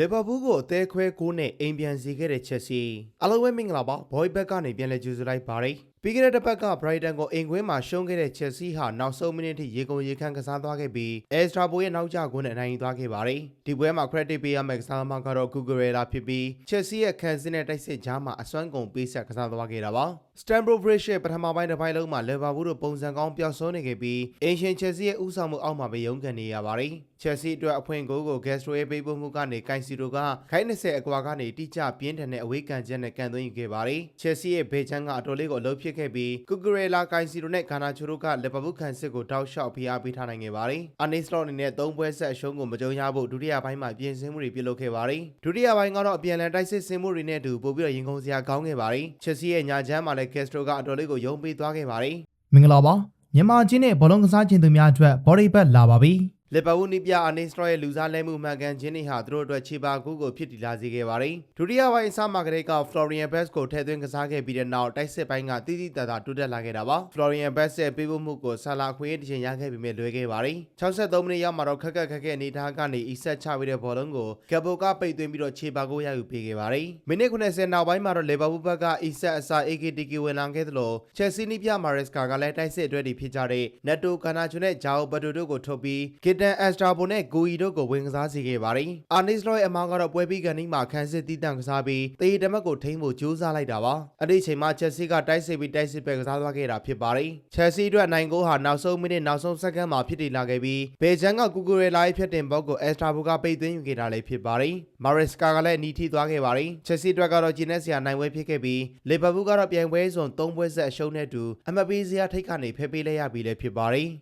လီဗာပူးကိုအသေးခွဲကိုနဲ့အိမ်ပြန်စီခဲ့တဲ့ချက်စီအားလုံးပဲမင်္ဂလာပါဘော်ဘက်ကနေပြန်လဲကြိုဆိုလိုက်ပါရယ်ပြီးခဲ့တဲ့တစ်ပတ်က Brighton ကိုအိမ်ကွင်းမှာရှုံးခဲ့တဲ့ Chelsea ဟာနောက်ဆုံးမိနစ်ထိရေကုန်ရေခမ်းကစားသွားခဲ့ပြီး Extra ဘိုးရဲ့နောက်ကျဂိုးနဲ့အနိုင်ယူသွားခဲ့ပါတယ်။ဒီပွဲမှာ credit ပေးရမယ့်ကစားသမားကတော့ Cucurella ဖြစ်ပြီး Chelsea ရဲ့ခံစစ်နဲ့တိုက်စစ်ကြားမှာအစွမ်းကုန်ပေးဆက်ကစားသွားခဲ့တာပါ။ Stamford Bridge ရဲ့ပထမပိုင်းတစ်ပိုင်းလုံးမှာ Liverpool တို့ပုံစံကောင်းပျောက်ဆုံးနေခဲ့ပြီးအင်ရှင် Chelsea ရဲ့ဥဆောင်မှုအောက်မှာပဲရုန်းကန်နေရပါတယ်။ Chelsea အတွက်အဖွင့်ဂိုးကို Castro ရဲ့ပေးပို့မှုကနေကိုင်စီတိုကခိုင်း20အကွာကနေတိကျပြင်းထန်တဲ့အဝေးကန်ချက်နဲ့ကန်သွင်းယူခဲ့ပါတယ်။ Chelsea ရဲ့ဘေချန်ကအတော်လေးကိုအလုပ်ဖြစ်ခဲ့ပြီး Cucurella ကိုင်စီတိုနဲ့ဂါနာချိုတို့ကလီဗာပူးခံစစ်ကိုတောက်လျှောက်ဖိအားပေးထားနိုင်ခဲ့ပါတယ်။ Arne Slot အနေနဲ့၃ပွဲဆက်အရှုံးကိုမကြုံရဖို့ဒုတိယပိုင်းမှာပြင်ဆင်မှုတွေပြုလုပ်ခဲ့ပါတယ်။ဒုတိယပိုင်းကတော့အပြန်အလှန်တိုက်စစ်ဆင်မှုတွေနဲ့အတူပို့ပြီးတော့ရင်ခုန်စရာကောင်းခဲ့ပါတယ်။ Chelsea ရဲ့ညာချမ်းမှာလည်း Castro ကအတော်လေးကိုယုံပေးသွားခဲ့ပါတယ်။မင်္ဂလာပါမြန်မာချင်းနဲ့ဘောလုံးကစားခြင်းသူများအတွက်ဘော်ဒီဘက်လာပါပြီ လီဗာပူးနီးပြအာနေစထရော့ရဲ့လူစားလဲမှုမှန်ကန်ခြင်းတွေဟာသူတို့အတွက်ခြေပါကူးကိုဖြစ်တည်လာစေခဲ့ပါတယ်။ဒုတိယပိုင်းအစမှာကလေးက Florian Bass ကိုထည့်သွင်းကစားခဲ့ပြီးတဲ့နောက်တိုက်စစ်ပိုင်းကတိတိတတ်တာတိုးတက်လာခဲ့တာပါ။ Florian Bass ရဲ့ပေးပို့မှုကိုဆာလာခွေးတစ်ချိန်ရခဲ့ပေမဲ့လွဲခဲ့ပါတယ်။63မိနစ်ရောက်မှာတော့ခက်ခက်ခက်ခက်အနေထားကနေအီဆက်ချပြီးတဲ့ဘောလုံးကိုကက်ဘိုကပိတ်သွင်းပြီးတော့ခြေပါကိုရယူပေးခဲ့ပါတယ်။မိနစ်90နောက်ပိုင်းမှာတော့လီဗာပူးဘက်ကအီဆက်အစာ AKTK ဝင်လာခဲ့သလို Chelsea နီးပြမာရက်စကာကလည်းတိုက်စစ်အတွက်တွေဖြစ်ကြတဲ့ Neto Garnacho နဲ့ Joao Pedro တို့ကိုထုတ်ပြီး Gideon Estrabo နဲ့ဂိုအီတို့ကိုဝင်ကစားစေခဲ့ပါတယ်။အာနီစလော့ရဲ့အမောင်းကတော့ပွဲပြီးကန်ဒီမှာခန်းစစ်တီးတန့်ကစားပြီးတေးတမက်ကိုထိန်းဖို့ကြိုးစားလိုက်တာပါ။အဲ့ဒီအချိန်မှာချက်စီကတိုက်စစ်ပြီးတိုက်စစ်ပဲကစားသွားခဲ့တာဖြစ်ပါတယ်။ချက်စီအတွက်နိုင်ဂိုးဟာနောက်ဆုံးမိနစ်နောက်ဆုံးစက္ကန့်မှာဖြစ်တည်လာခဲ့ပြီးဘေဂျန်ကကူကူရဲလာရဲ့ဖြတ်တင်ဘောက်ကိုအက်စထရာဘူကပိတ်သွင်းယူခဲ့တာလည်းဖြစ်ပါတယ်။မာရက်စကာကလည်းနီးထိသွားခဲ့ပါတယ်။ချက်စီအတွက်ကတော့ဂျင်းနဲ့ဆရာနိုင်ပွဲဖြစ်ခဲ့ပြီးလီဗာပူးကတော့ပြိုင်ပွဲစုံ၃ပွဲဆက်အရှုံးနဲ့အတူအမတ်ပေးစရာထိတ်ခါနေဖဲပေးလိုက်ရပြီလည်းဖြစ်ပါတယ်။